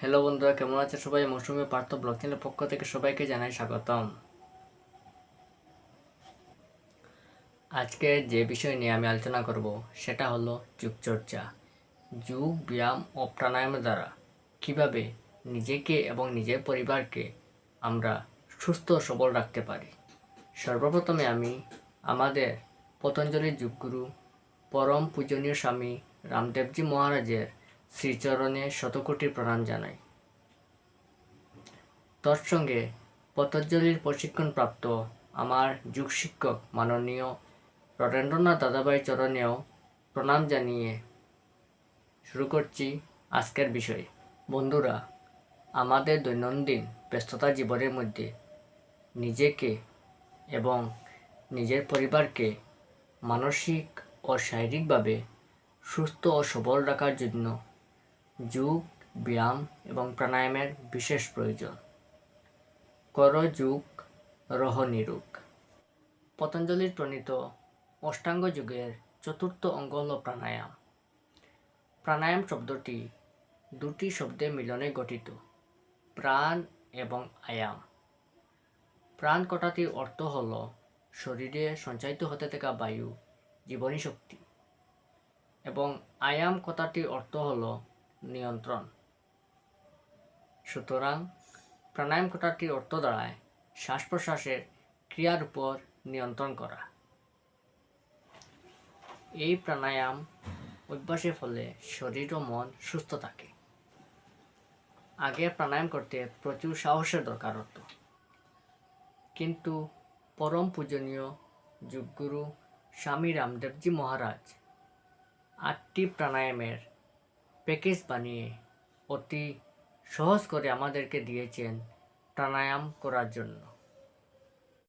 Hello বন্ধুরা, কেমন আছে সবাই? মৌসুমি পার্থ ব্লগ চ্যানেলের পক্ষ থেকে সবাইকে জানাই স্বাগতম। আজকে যে বিষয় নিয়ে আমি আলোচনা করব, সেটা হলো যোগচর্চা। যোগ, ব্যায়াম ও প্রাণায়ামের দ্বারা কীভাবে নিজেকে এবং নিজের পরিবারকে আমরা সুস্থ সবল রাখতে পারি। সর্বপ্রথমে আমি আমাদের পতঞ্জলির যুগগুরু, পরম পূজনীয় স্বামী রামদেবজি মহারাজের শ্রীচরণে শতকোটি প্রণাম জানাই তৎসঙ্গে পতঞ্জলির প্রশিক্ষণপ্রাপ্ত আমার যুগ শিক্ষক মাননীয় রটেন্দ্রনাথ দাদাভাই চরণেও প্রণাম জানিয়ে শুরু করছি আজকের বিষয়। বন্ধুরা, আমাদের দৈনন্দিন ব্যস্ততা জীবনের মধ্যে নিজেকে এবং নিজের পরিবারকে মানসিক ও শারীরিকভাবে সুস্থ ও সবল রাখার জন্য যোগ ব্যায়াম এবং প্রাণায়ামের বিশেষ প্রয়োজন। কর যোগ রহ নিরোগ পতঞ্জলির প্রণীত অষ্টাঙ্গ যুগের চতুর্থ অঙ্গ হল প্রাণায়াম। প্রাণায়াম শব্দটি দুটি শব্দের মিলনে গঠিত, প্রাণ এবং আয়াম। প্রাণ কটাটির অর্থ হল শরীরে সঞ্চারিত হতে থাকা বায়ু, জীবনী শক্তি। এবং আয়াম কথাটির অর্থ হল নিয়ন্ত্রণ। সুতরাং প্রাণায়াম কথাটির অর্থ দাঁড়ায় শ্বাস প্রশ্বাসের ক্রিয়ার উপর নিয়ন্ত্রণ করা। এই প্রাণায়াম অভ্যাসের ফলে শরীর ও মন সুস্থ থাকে। আগে প্রাণায়াম করতে প্রচুর সাহসের দরকার হতো। কিন্তু পরম পূজনীয় যুগগুরু স্বামী রামদেবজি মহারাজ আটটি প্রাণায়ামের প্যাকেজ বানিয়ে অতি সহজ করে আমাদেরকে দিয়েছেন প্রাণায়াম করার জন্য।